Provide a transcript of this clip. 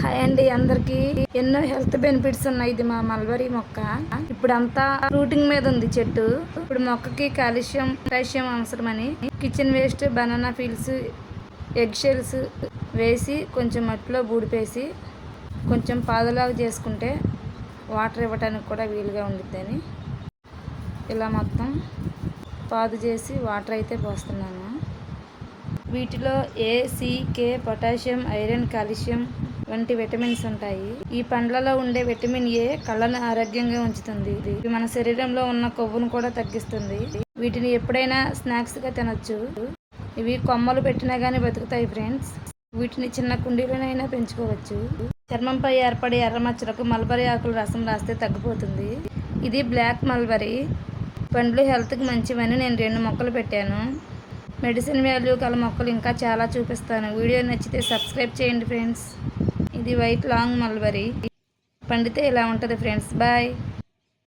Hi అండి అందరికి. ఎన్నో హెల్త్ బెనిఫిట్స్ ఉన్నాయి ఇది మా మల్బరీ మొక్క. ఇప్పుడు అంతా రూటింగ్ మీద ఉంది చెట్టు. ఇప్పుడు మొక్కకి కాల్షియం పొటాషియం అవసరమని kitchen waste banana peels egg shells వేసి కొంచెం మట్టిలో బూడిపేసి కొంచెం పాదలాగా చేసుకుంటే వాటర్ ఇవ్వడానికి కూడా వీలుగా ఉండిద్దని. ఇలా మొత్తం పాదు చేసి వాటర్ అయితే పోస్తున్నాను. వీటిలో ఏ పొటాషియం ఐరన్ కాల్షియం వంటి విటమిన్స్ ఉంటాయి. ఈ పండ్లలో ఉండే విటమిన్ ఏ కళ్ళను ఆరోగ్యంగా ఉంచుతుంది. ఇది మన శరీరంలో ఉన్న కొవ్వును కూడా తగ్గిస్తుంది. వీటిని ఎప్పుడైనా స్నాక్స్గా తినొచ్చు. ఇవి కొమ్మలు పెట్టినా గానీ బతుకుతాయి ఫ్రెండ్స్ వీటిని చిన్న కుండీలోనైనా పెంచుకోవచ్చు. చర్మంపై ఏర్పడే ఎర్రమచ్చలకు మల్బరీ ఆకులు రసం రాస్తే తగ్గిపోతుంది. ఇది బ్లాక్ మల్బరీ పండ్లు హెల్త్కి మంచివని నేను రెండు మొక్కలు పెట్టాను. మెడిసిన్ వాల్యూ గల మొక్కలు ఇంకా చాలా చూపిస్తాను. వీడియో నచ్చితే సబ్స్క్రైబ్ చేయండి ఫ్రెండ్స్ ఇది వైట్ లాంగ్ మల్బరీ. పండితే ఇలా ఉంటుంది ఫ్రెండ్స్? బాయ్.